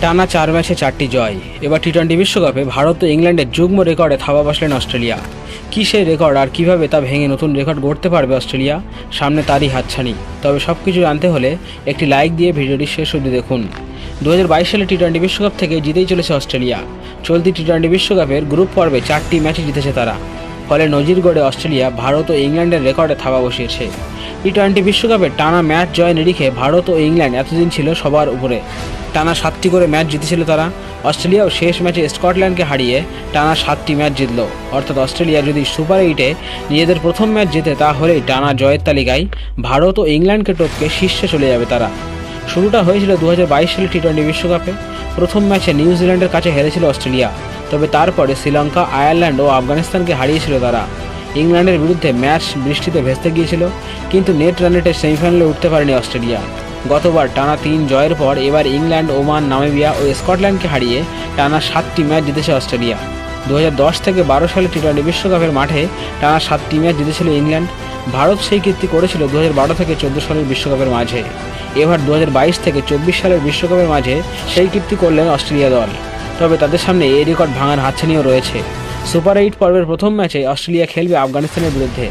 টানা চার ম্যাচে চারটি জয়। এবার টি টোয়েন্টি বিশ্বকাপে ভারত ও ইংল্যান্ডের যুগ্ম রেকর্ডে থাবা বসলেন অস্ট্রেলিয়া। কী সেই রেকর্ড আর কীভাবে তা ভেঙে নতুন রেকর্ড গড়তে পারবে অস্ট্রেলিয়া? সামনে তারই হাতছানি। তবে সব কিছু জানতে হলে একটি লাইক দিয়ে ভিডিওটি শেষ অবধি দেখুন। দু হাজার বাইশ সালে টি টোয়েন্টি বিশ্বকাপ থেকে জিতেই চলেছে অস্ট্রেলিয়া। চলতি টি টোয়েন্টি বিশ্বকাপের গ্রুপ পর্বে চারটি ম্যাচে জিতেছে তারা। ফলে নজির গড়ে অস্ট্রেলিয়া ভারত ও ইংল্যান্ডের রেকর্ডে থাবা বসিয়েছে। টি টোয়েন্টি বিশ্বকাপে টানা ম্যাচ জয় নিরিখে ভারত ও ইংল্যান্ড এতদিন ছিল সবার উপরে। টানা সাতটি করে ম্যাচ জিতেছিল তারা। অস্ট্রেলিয়াও শেষ ম্যাচে স্কটল্যান্ডকে হারিয়ে টানা সাতটি ম্যাচ জিতল। অর্থাৎ অস্ট্রেলিয়া যদি সুপার এইটে নিজেদের প্রথম ম্যাচ জেতে, তাহলেই টানা জয়ের তালিকায় ভারত ও ইংল্যান্ডকে টপকে শীর্ষে চলে যাবে তারা। শুরুটা হয়েছিল দু হাজার বাইশ সালে টি টোয়েন্টি বিশ্বকাপে। প্রথম ম্যাচে নিউজিল্যান্ডের কাছে হেরেছিল অস্ট্রেলিয়া। তবে তারপরে শ্রীলঙ্কা, আয়ারল্যান্ড ও আফগানিস্তানকে হারিয়েছিল তারা। ইংল্যান্ডের বিরুদ্ধে ম্যাচ বৃষ্টিতে ভেস্তে গিয়েছিল, কিন্তু নেট রানেটে সেমিফাইনালে উঠতে পারেনি অস্ট্রেলিয়া। গতবার টানা তিন জয়ের পর এবার ইংল্যান্ড, ওমান, নামিবিয়া ও স্কটল্যান্ডকে হারিয়ে টানা সাতটি ম্যাচ জিতেছে অস্ট্রেলিয়া। দু হাজার দশ থেকে বারো সালে টি টোয়েন্টি বিশ্বকাপের মাঠে টানা সাতটি ম্যাচ জিতেছিল ইংল্যান্ড। ভারত সেই কীর্তি করেছিল দু হাজার বারো থেকে চোদ্দ সালের বিশ্বকাপের মাঝে। এবার দু হাজার বাইশ থেকে চব্বিশ সালের বিশ্বকাপের মাঝে সেই কীর্তি করলেন অস্ট্রেলিয়া দল। তবে তাদের সামনে এই রেকর্ড ভাঙার হাতছানিও রয়েছে। সুপার এইট পর্বের প্রথম ম্যাচে অস্ট্রেলিয়া খেলবে আফগানিস্তানের বিরুদ্ধে।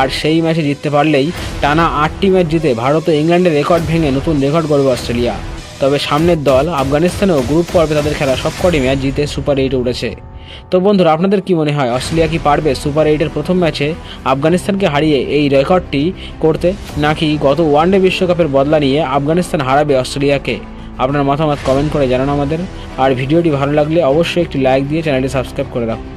আর সেই ম্যাচে জিততে পারলেই টানা আটটি ম্যাচ জিতে ভারত ও ইংল্যান্ডের রেকর্ড ভেঙে নতুন রেকর্ড গড়বে অস্ট্রেলিয়া। তবে সামনের দল আফগানিস্তানেও গ্রুপ পর্বে তাদের খেলা সবকটি ম্যাচ জিতে সুপার এইটে উঠেছে। তো বন্ধুরা, আপনাদের কি মনে হয়, অস্ট্রেলিয়া কি পারবে সুপার এইটের প্রথম ম্যাচে আফগানিস্তানকে হারিয়ে এই রেকর্ডটি করতে? নাকি গত ওয়ানডে বিশ্বকাপের বদলা নিয়ে আফগানিস্তান হারাবে অস্ট্রেলিয়াকে? আপনার মতামত কমেন্ট করে জানান আমাদের। আর ভিডিওটি ভালো লাগলে অবশ্যই একটি লাইক দিয়ে চ্যানেলটি সাবস্ক্রাইব করে রাখুন।